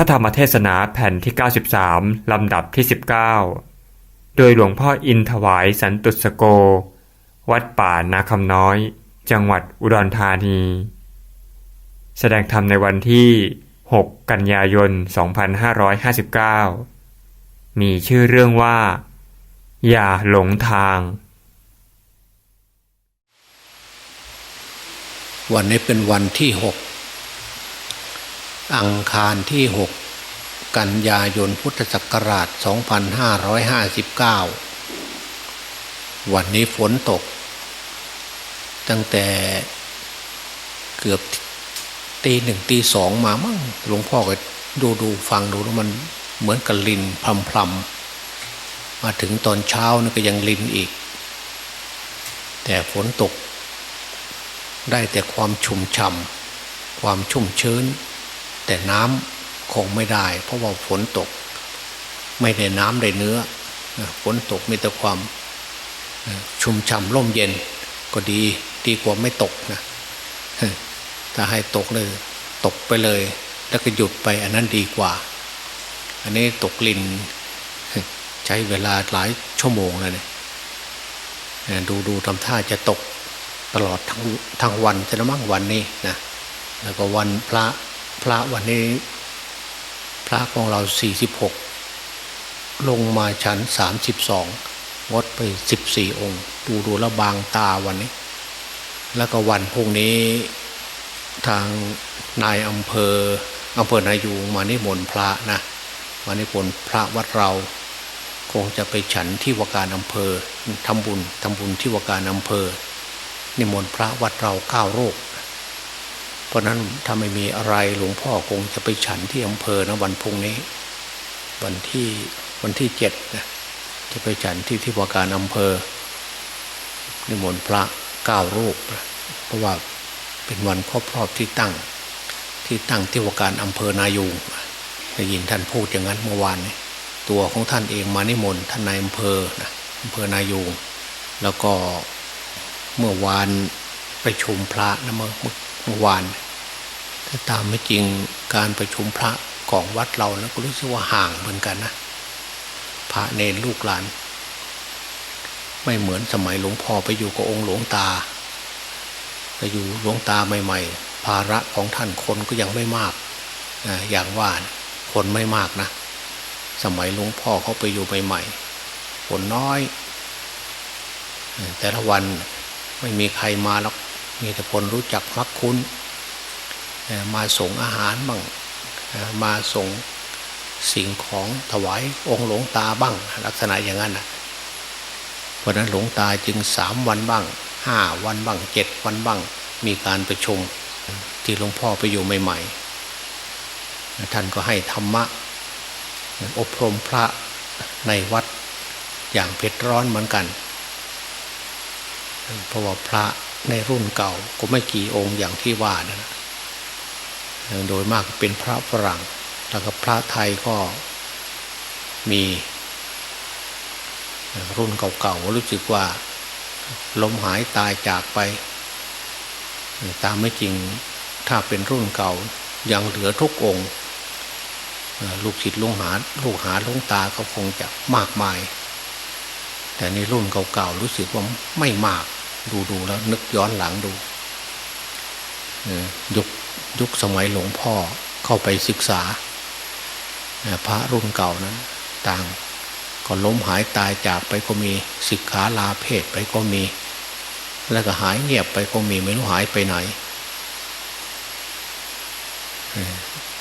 ระธรรมเทศนาแผ่นที่ 93 ลำดับที่ 19 โดยหลวงพ่ออินถวายสันตุสโก วัดป่านาคำน้อย จังหวัดอุดรธานี แสดงธรรมในวันที่ 6 กันยายน 2559 มีชื่อเรื่องว่า อย่าหลงทาง วันนี้เป็นวันที่หก อังคารที่หกกันยายนพุทธศักราช 2559 วันนี้ฝนตก ตั้งแต่เกือบตีหนึ่งตีสองมามั่งหลวงพ่อก็ดูดูฟังดูแล้วมันเหมือนกับลินพลำพลำมาถึงตอนเช้านี่ก็ยังลินอีก แต่ฝนตก ได้แต่ความชุ่มช่ำความชุ่มชื้น แต่น้ำคงไม่ได้ เพราะว่าฝนตก ไม่ได้น้ำได้เนื้อฝนตกมีแต่ความชุ่มฉ่ำร่มเย็นก็ดีดีกว่าไม่ตกนะถ้าให้ตกเลย ตกไปเลย แล้วก็หยุดไปอันนั้นดีกว่า อันนี้ตกลินใช้เวลาหลายชั่วโมงเลยเนี่ยดูดูทำท่าจะตกตลอดทั้งทั้งวันจะนมั่งวันนี้นะแล้วก็วันพระ พระวันนี้ พระของเราสี่สิบหกลงมาชั้นสามสิบสองงดไปสิบสี่องค์ ดูดูแลบางตาวันนี้ แล้วก็วันพรุ่งนี้ทางนายอำเภออำเภอนายูงมานิมนต์พระนะมานิมนต์พระวัดเรา คงจะไปฉันที่วการอำเภอทำบุญทำบุญที่วการอำเภอนิมนต์พระวัดเราเก้าโรค เพราะนั้นถ้าไม่มีอะไรหลวงพ่อคงจะไปฉันที่อำเภอนะวันพุ่งนี้ วันที่วันที่เจ็ดนะจะไปฉันที่ที่ว่าการอำเภอนิมนต์พระเก้ารูปเพราะว่าเป็นวันครอบรอบที่ตั้ง ที่ตั้งที่ว่าการอำเภอนายูงได้ยินท่านพูดอย่างนั้นเมื่อวานนี้ตัวของท่านเองมานิมนต์ท่านนายอำเภอนะอำเภอนายูงแล้วก็เมื่อวานไปชมพระนะเมื่อ มื่อวานถ้าตามไม่จริงการประชุมพระของวัดเรานะก็รู้สึกว่าห่างเหมือนกันนะพระเนรลูกหลาน ไม่เหมือนสมัยหลวงพ่อไปอยู่กับองค์หลวงตาไปอยู่หลวงตาใหม่ ๆ ภาระของท่านคนก็ยังไม่มากอย่างว่าคนไม่มากนะ สมัยหลวงพ่อเขาไปอยู่ใหม่ๆคนน้อย แต่ละวันไม่มีใครมาแล้ว มีแต่คนรู้จักมักคุ้น มาส่งอาหารบ้างมาส่งสิ่งของถวายองค์หลวงตาบ้าง ลักษณะอย่างนั้นนะเพราะนั้นหลวงตาจึงสามวันบ้างห้าวันบ้างเจ็ดวันบ้าง มีการประชุมที่หลวงพ่อไปอยู่ใหม่ๆท่านก็ให้ธรรมะ อบรมพระในวัดอย่างเผ็ดร้อนเหมือนกัน เพราะว่าพระ ในรุ่นเก่าก็ไม่กี่องค์อย่างที่ว่านะโดยมากเป็นพระฝรั่ง แล้วก็พระไทยก็มีรุ่นเก่าๆรู้สึกว่าล้มหายตายจากไป ตามไม่จริงถ้าเป็นรุ่นเก่ายังเหลือทุกองค์ ลูกศิษย์ลูกหาลูกหาลูกตาก็คงจะมากมาย แต่ในรุ่นเก่าๆรู้สึกว่าไม่มาก ดูดูแล้ว นึกย้อนหลังดูยุคยุคสมัยหลวงพ่อเข้าไปศึกษา พระรุ่นเก่านั้น ต่างก็ล้มหายตายจากไปก็มีศึกขาลาเพศไปก็มี แล้วก็หายเงียบไปก็มีไม่รู้หายไปไหน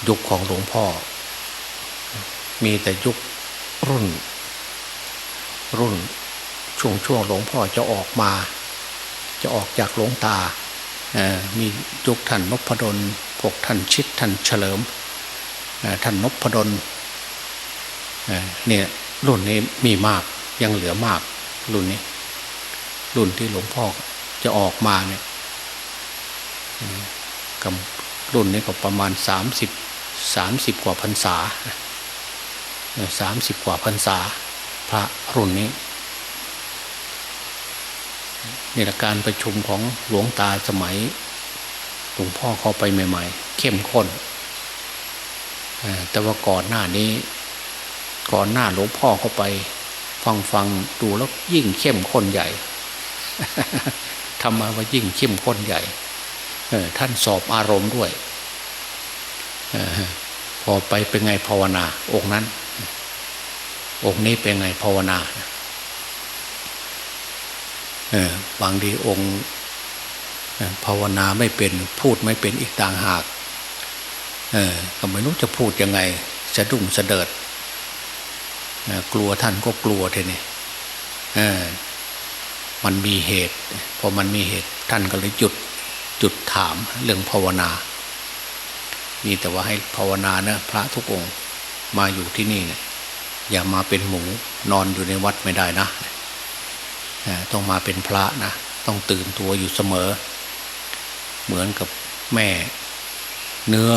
ยุคของหลวงพ่อ มีแต่ยุครุ่น รุ่นช่วงช่วงหลวงพ่อจะออกมา จะออกจากหลวงตา มียุคท่านนพดลพวกท่านชิดท่านเฉลิมท่านนพดลเนี่ยรุ่นนี้มีมากยังเหลือมากรุ่นนี้ รุ่นที่หลวงพ่อจะออกมาเนี่ยกับรุ่นนี้ก็ประมาณสามสิบสามสิบกว่าพรรษาสามสิบกว่าพรรษา พระรุ่นนี้ นี่แหละการประชุมของหลวงตาสมัยหลวงพ่อเข้าไปใหม่ ๆ เข้มข้นแต่ว่าก่อนหน้านี้ ก่อนหน้าหลวงพ่อเข้าไป ฟังฟังดูแล้วยิ่งเข้มข้นใหญ่ทำมาว่ายิ่งเข้มข้นใหญ่ท่านสอบอารมณ์ด้วยพอไปเป็นไงภาวนา องค์นั้น องค์นี้เป็นไงภาวนา บางทีองค์ภาวนาไม่เป็นพูดไม่เป็นอีกต่างหากก็ไม่รู้จะพูดยังไงสะดุ้งสะเดิดกลัวท่านก็กลัวทีนี้มันมีเหตุพอมันมีเหตุท่านก็เลยหยุดจุดถามเรื่องภาวนานี่แต่ว่าให้ภาวนานะพระทุกองค์มาอยู่ที่นี่เนี่ยอย่ามาเป็นหมูนอนอยู่ในวัดไม่ได้นะเต้องมาเป็นพระนะต้องตื่นตัวอยู่เสมอ เหมือนกับแม่เนื้อ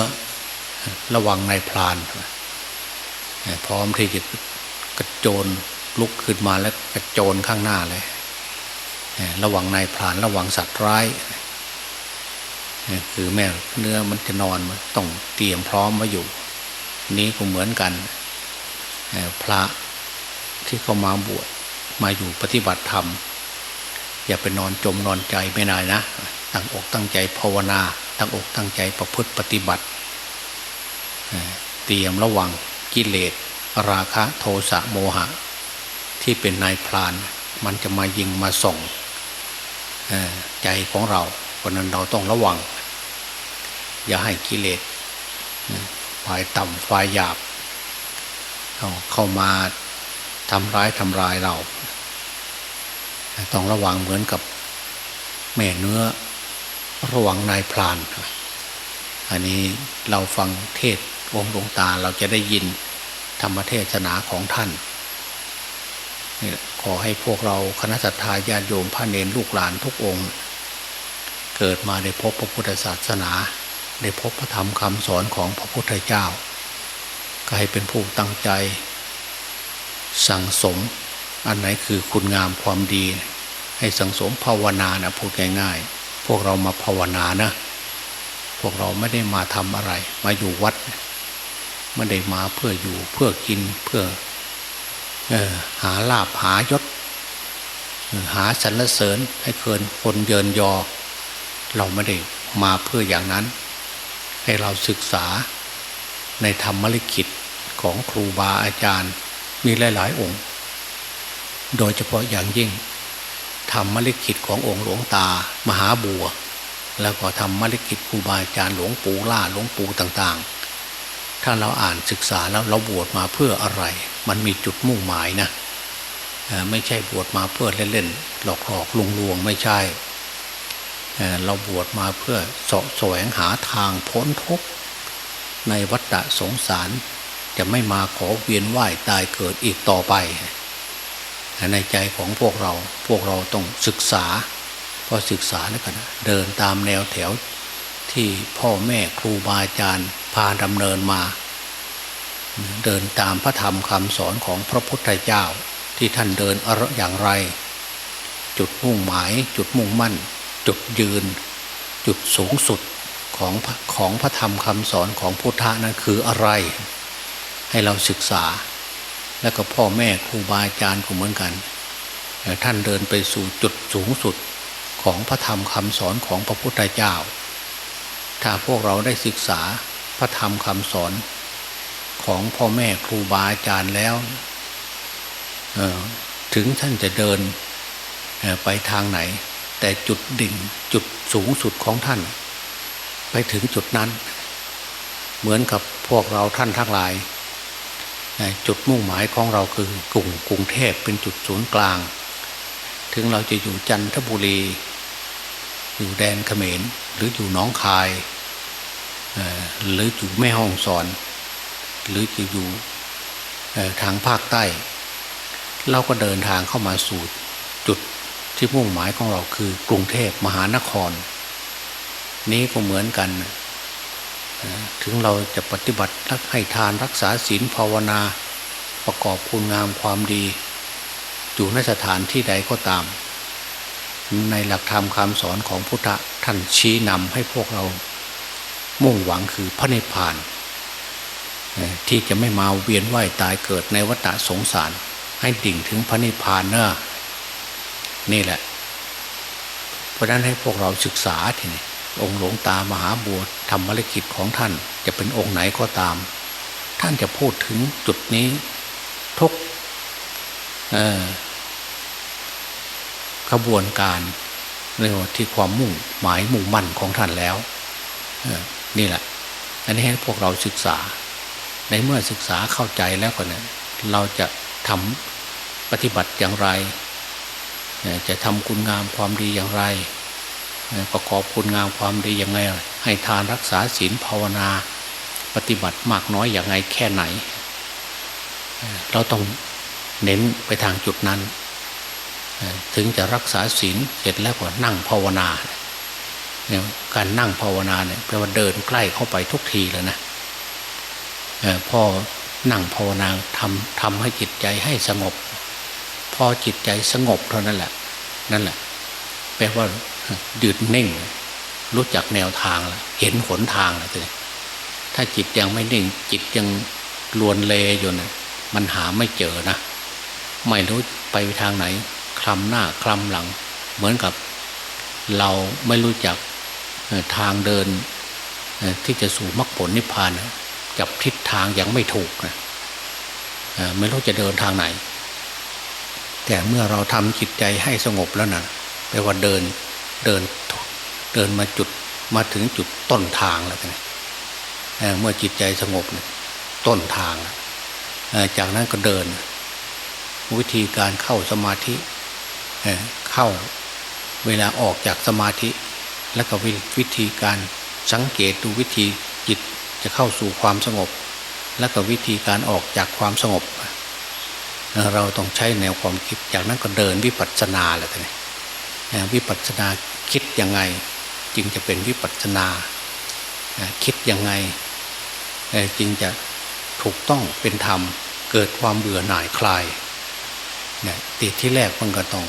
ระวังในพรานพร้อมที่จะกระโจนลุกขึ้นมาแล้วกระโจนข้างหน้าเลย ระวังนายพรานระวังสัตว์ร้าย คือแม่เนื้อมันจะนอนมันต้องเตรียมพร้อมไว้อยู่ นี้ก็เหมือนกัน พระที่เขามาบวช มาอยู่ปฏิบัติธรรม อย่าไปนอนจมนอนใจไม่นายนะ ตั้งอกตั้งใจภาวนา ตั้งอกตั้งใจประพฤติปฏิบัติ เตรียมระวังกิเลส ราคะโทสะโมหะ ที่เป็นนายพราน มันจะมายิงมาส่งใจของเราเพราะนั้นเราต้องระวัง อย่าให้กิเลสฝ่ายต่ำฝ่ายหยาบเข้ามา ทำร้ายทำลายเรา ต้องระวังเหมือนกับแม่เนื้อระวังนายพราน อันนี้เราฟังเทศองค์หลวงตาเราจะได้ยินธรรมเทศนาของท่านนี่แหละขอให้พวกเราคณะสัตยาญาติโยมพระเนรลูกหลานทุกองค์ เกิดมาได้พบพระพุทธศาสนา ได้พบพระธรรมคำสอนของพระพุทธเจ้า ก็ให้เป็นผู้ตั้งใจ สั่งสม อันไหนคือคุณงามความดี ให้สังสมภาวนานะพูดง่ายๆ พวกเรามาภาวนานะ พวกเราไม่ได้มาทำอะไร มาอยู่วัดไม่ได้มาเพื่ออยู่เพื่อกินเพื่อออหาลาบหายศ หาสรรเสริญให้เกินคนเยินยอ เราไม่ได้มาเพื่ออย่างนั้น ให้เราศึกษาในธรรมลิขิตของครูบาอาจารย์ มีหลาย ๆ องค์ โดยเฉพาะอย่างยิ่งธรรมลิขิตขององค์หลวงตามหาบัว แล้วก็ทำมลิกิตครูบาอาจารย์หลวงปู่ล่าหลวงปู่ต่าง ๆ ถ้าเราอ่านศึกษาแล้วเราบวชมาเพื่ออะไร มันมีจุดมุ่งหมายนะไม่ใช่บวชมาเพื่อเล่นๆหลอกๆลวงลวงไม่ใช่เราบวชมาเพื่อสะแสวงหาทางพ้นทุกข์ในวัฏสงสาร จะไม่มาขอเวียนว่ายตายเกิดอีกต่อไป ในใจของพวกเราพวกเราต้องศึกษาพอศึกษาแล้วกันเดินตามแนวแถวที่พ่อแม่ครูบาอาจารย์พาดำเนินมา เดินตามพระธรรมคำสอนของพระพุทธเจ้าที่ท่านเดินอย่างไร จุดมุ่งหมาย จุดมุ่งมั่น จุดยืน จุดสูงสุดของของพระธรรมคำสอนของพุทธะนั้นคืออะไร ให้เราศึกษา แล้วก็พ่อแม่ครูบาอาจารย์ก็เหมือนกัน ท่านเดินไปสู่จุดสูงสุดของพระธรรมคำสอนของพระพุทธเจ้า ถ้าพวกเราได้ศึกษาพระธรรมคำสอนของพ่อแม่ครูบาอาจารย์แล้วถึงท่านจะเดินไปทางไหน แต่จุดดิ่งจุดสูงสุดของท่าน ไปถึงจุดนั้น เหมือนกับพวกเราท่านทั้งหลาย จุดมุ่งหมายของเราคือกรุงกรุงเทพเป็นจุดศูนย์กลาง ถึงเราจะอยู่จันทบุรี อยู่แดนเขมร หรืออยู่น้องคายหรืออยู่แม่ห้องสอน หรือจะอยู่ทางภาคใต้ เราก็เดินทางเข้ามาสู่จุดที่มุ่งหมายของเราคือกรุงเทพมหานคร นี้ก็เหมือนกัน ถึงเราจะปฏิบัติรักให้ทานรักษาศีลภาวนา ประกอบคุณงามความดี อยู่ในสถานที่ใดก็ตาม ในหลักธรรมคำสอนของพุทธท่านชี้นำให้พวกเรา มุ่งหวังคือพระนิพพาน ที่จะไม่มาเวียนว่ายตายเกิดในวัฏสงสาร ให้ดิ่งถึงพระนิพพานเนอะนี่แหละ เพราะนั้นให้พวกเราศึกษาทีนี้ องค์หลวงตามหาบัวทำภารกิจของท่านจะเป็นองค์ไหนก็ตาม ท่านจะพูดถึงจุดนี้ทุกขบวนการเรียกว่าที่ความมุ่งหมายมุ่งมั่นของท่านแล้วนี่แหละ อันนี้ให้พวกเราศึกษา ในเมื่อศึกษาเข้าใจแล้วก็เนี่ยเราจะทำปฏิบัติอย่างไร จะทำคุณงามความดีอย่างไร ประกอบคุณงามความดีย่างไง ให้ทานรักษาศีลภาวนา ปฏิบัติมากน้อยอย่างไงแค่ไหน เราต้องเน้นไปทางจุดนั้น ถึงจะรักษาศีลเสร็จแล้วก็นั่งภาวนาเนี่ยการนั่งภาวนาเนี่ยแปลว่าเดินใกล้เข้าไปทุกทีเลยนะพอนั่งภาวนาทำทำให้จิตใจให้สงบ พอจิตใจสงบเท่านั้นแหละ นั่นแหละ แปลว่า ดืดเน่ง รู้จักแนวทางแล้วเห็นหนทางแล้วทีนี้ถ้าจิตยังไม่นิ่ง จิตยังลวนเลอยู่นะมันหาไม่เจอนะ ไม่รู้ไปทางไหน คลำหน้าคลำหลัง เหมือนกับ เราไม่รู้จักทางเดิน ที่จะสู่มรรคผลนิพพานจับทิศทางยังไม่ถูกนะไม่รู้จะเดินทางไหน แต่เมื่อเราทำจิตใจให้สงบแล้วนะแปลว่าเดิน เดินเดินมาจุดมาถึงจุดต้นทางแล้วนะเมื่อจิตใจสงบเนี่ยต้นทาง จากนั้นก็เดิน วิธีการเข้าสมาธิเข้าเวลาออกจากสมาธิ แล้วก็วิวธีการสังเกตดูวิธีจิตจะเข้าสู่ความสงบ แล้วก็วิธีการออกจากความสงบ เราต้องใช้แนวความคิดจากนั้นก็เดินวิปัสสนาแหละท่าน วิปัสสนาคิดยังไง จึงจะเป็นวิปัสสนาคิดยังไงจึงจะถูกต้องเป็นธรรมเกิดความเบื่อหน่ายคลายเนี่ยติดที่แรกมันก็ต้อง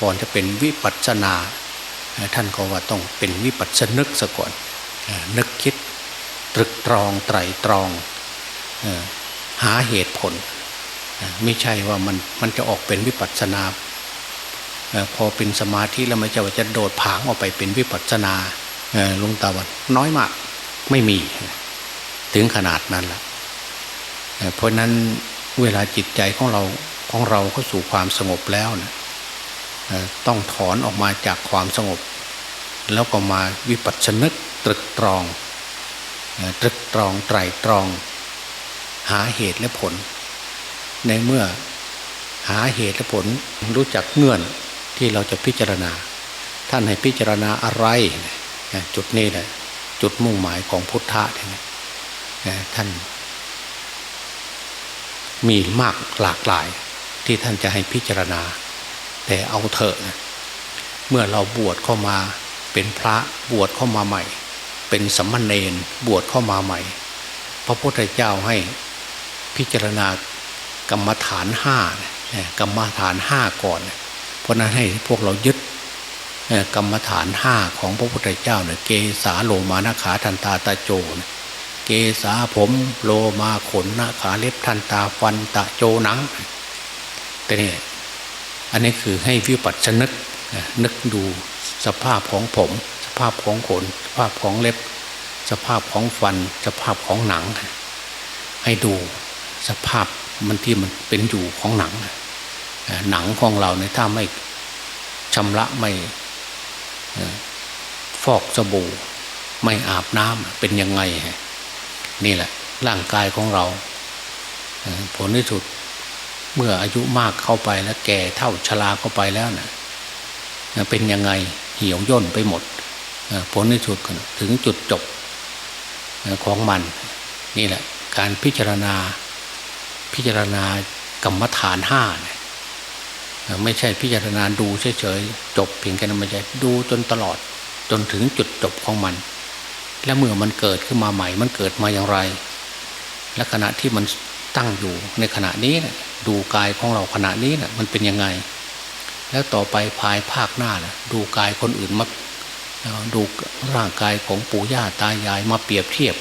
ก่อนจะเป็นวิปัสสนา ท่านก็ว่าต้องเป็นวิปัสสนึกซะก่อนนึกคิดตรึกตรองไตรตรองหาเหตุผล ไม่ใช่ว่ามันมันจะออกเป็นวิปัสสนา พอเป็นสมาธิแล้วไม่ใช่ว่าจะโดดผางออกไปเป็นวิปัสสนาลงตาวันน้อยมาก ไม่มี ถึงขนาดนั้นแหละเพราะนั้นเวลาจิตใจของเราของเราเข้าสู่ความสงบแล้วนะต้องถอนออกมาจากความสงบ แล้วก็มาวิปัสสนึกตรึกตรอง ตรึกตรองไตรตรอง หาเหตุและผล ในเมื่อหาเหตุและผลรู้จักเงื่อน ที่เราจะพิจารณา ท่านให้พิจารณาอะไร จุดนี้แหละจุดมุ่งหมายของพุทธะท่านมีมากหลากหลายที่ท่านจะให้พิจารณา แต่เอาเถอะเมื่อเราบวชเข้ามาเป็นพระบวชเข้ามาใหม่ เป็นสัมมาเนนบวชเข้ามาใหม่ พระพุทธเจ้าให้พิจารณากรรมฐานห้ากรรมฐานห้าก่อนเพ ราะนั้นให้พวกเรายึดกรรมฐานห้าของพระพุทธเจ้าเนี่ยเกสาโลมานาขาทันตาตาโจนเกสาผมโลมาขนนาขาเล็บทันตาฟันตะโจหนังแต่นี่อันนี้คือให้วิปัสสนึกนึกดูสภาพของผม สภาพของขน สภาพของเล็บ สภาพของฟัน สภาพของหนัง ให้ดูสภาพมันที่มันเป็นอยู่ของหนัง หนังของเราในถ้าไม่ชำระไม่ฟอกสบู่ ไม่อาบน้ำเป็นยังไง นี่แหละ ร่างกายของเรา ผลที่สุดเมื่ออายุมากเข้าไปแล้วแก่เท่าชราเข้าไปแล้วนะเป็นยังไงเหี่ยวย่นไปหมดผลที่สุดถึงจุดจบของมัน นี่แหละ การพิจารณาพิจารณากรรมฐานห้าเนี่ย ไม่ใช่พิจารณาดูเฉยๆจบเพียงแค่นั้นไม่ใช่ดูจนตลอดจนถึงจุดจบของมัน และเมื่อมันเกิดขึ้นมาใหม่ มันเกิดมาอย่างไร และขณะที่มันตั้งอยู่ในขณะนี้นะดูกายของเราขณะนี้นะมันเป็นยังไง แล้วต่อไปภายภาคหน้านะดูกายคนอื่นมาดูร่างกายของปู่ย่าตายายมาเปรียบเทียบ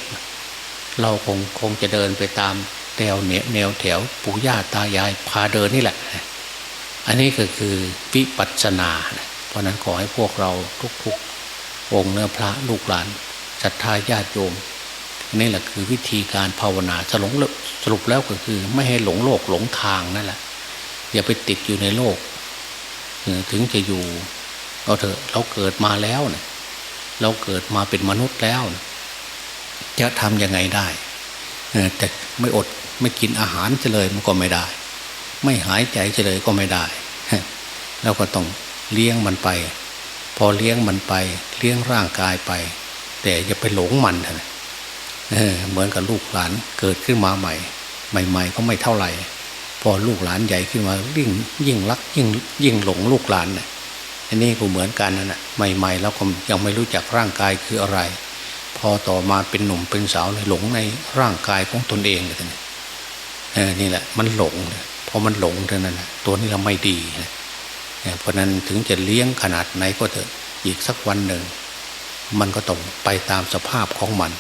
เราคงคงจะเดินไปตามแนวเนแนวแถวปู่ย่าตายายพาเดินนี่แหละ อันนี้ก็คือวิปัสสนา เพราะนั้นขอให้พวกเราทุกๆองค์เนื้อพระลูกหลานศรัทธาญาติโยมนี่แหละคือวิธีการภาวนาสรุปสรุปแล้วก็คือ ไม่ให้หลงโลกหลงทางนั่นแหละ อย่าไปติดอยู่ในโลก ถึงจะอยู่เราเถอะเราเกิดมาแล้วเนี่ยเราเกิดมาเป็นมนุษย์แล้วจะทำยังไงได้แต่ไม่อดไม่กินอาหารเฉลยมันก็ไม่ได้ ไม่หายใจเฉยก็ไม่ได้เราก็ต้องเลี้ยงมันไป พอเลี้ยงมันไป เลี้ยงร่างกายไป แต่อย่าไปหลงมันเถอะเหมือนกับลูกหลานเกิดขึ้นมาใหม่ ใหม่ ๆ ก็ไม่เท่าไหร่ พอลูกหลานใหญ่ขึ้นมายิ่งยิ่งรักยิ่งยิ่งหลงลูกหลานเนี่ยอันนี้ก็เหมือนกันนั่นแหะใหม่ๆแล้วก็ยังไม่รู้จักร่างกายคืออะไร พอต่อมาเป็นหนุ่มเป็นสาวเลยหลงในร่างกายของตนเองเลยนี่แหละ มันหลง พอมันหลงเท่านั้นนะตัวนี้เราไม่ดีนะเพราะนั้นถึงจะเลี้ยงขนาดไหนก็เถอะอีกสักวันหนึ่ง มันก็ต้องไปตามสภาพของมัน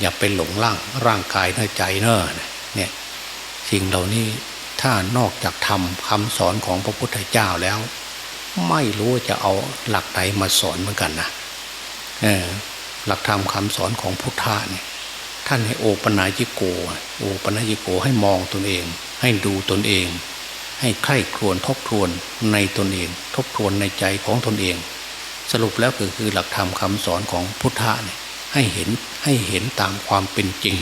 อย่าไปหลงร่างร่างกายเนื้อใจเนอะเนี่ยสิ่งเหล่านี้ถ้านอกจากทำคำสอนของพระพุทธเจ้าแล้ว ไม่รู้จะเอาหลักไหนมาสอนเหมือนกันนะหลักธรรมคำสอนของพุทธะเนี่ยท่านให้โอปนายิโก โอปนายิโกให้มองตนเอง ให้ดูตนเอง ให้ใคร่ครวญทบทวนในตนเอง ทบทวนในใจของตนเอง สรุปแล้วก็คือหลักธรรมคำสอนของพุทธะเนี่ยให้เห็นให้เห็นตามความเป็นจริง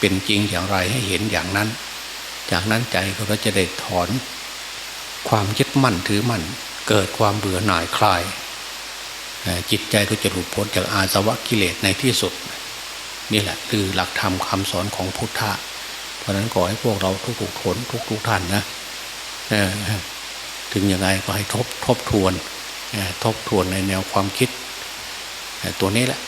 เป็นจริงอย่างไรให้เห็นอย่างนั้น จากนั้นใจก็จะได้ถอน ความยึดมั่นถือมั่นเกิดความเบื่อหน่ายคลาย จิตใจก็จะหลุดพ้นจากอาสวะกิเลสในที่สุด นี่แหละคือหลักธรรมคาสอนของพุทธะ เพราะนั้นขอให้พวกเราทุกๆคนทุกๆท่านนะถึงยังไงก็ให้ทบทบทวนทบทวนในแนวความคิดตัวนี้แหละ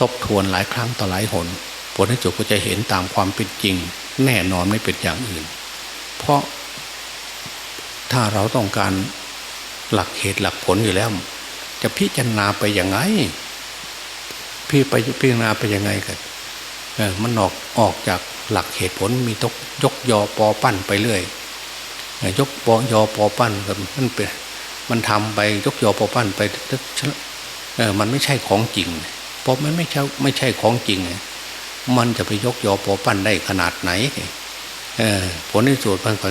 ทบทวนหลายครั้งต่อหลายหนผลที่สุดก็จะเห็นตามความเป็นจริง แน่นอนไม่เป็นอย่างอื่น เพราะถ้าเราต้องการหลักเหตุหลักผลอยู่แล้ว จะพิจารณาไปยังไงพี่ไปพิจารณาไปยังไงกัน มันออกออกจากหลักเหตุผลมีตกยกยอปอปั้นไปเรื่อยยกปอยอปอปั้นกันมันเป็นมันทำไปยกยอปอปั้นไปเออมันไม่ใช่ของจริงเพราะมันไม่ใช่ไม่ใช่ของจริง มันจะไปยกยอปอปั้นได้ขนาดไหนเออผลที่สุดมันก็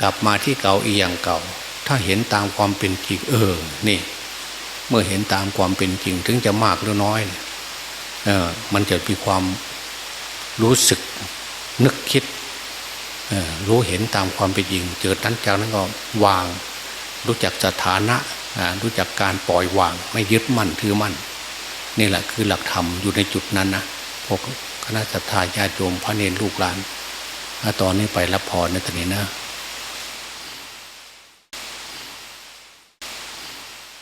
กลับมาที่เก่าอีอย่างเก่า ถ้าเห็นตามความเป็นจริงเออนี่ เมื่อเห็นตามความเป็นจริง ถึงจะมากหรือน้อยเออ มันจะมีความรู้สึกนึกคิดรู้เห็นตามความเป็นจริงเจอนั้นจากนั้นก็วาง รู้จักสถานะรู้จักการปล่อยวาง ไม่ยึดมั่นถือมั่นนี่แหละคือหลักธรรมอยู่ในจุดนั้นนะพวกคณะสัตยาญาติโยมพระเนรลูกหลาน ตอนนี้ไปรับพรในตอนนี้นะ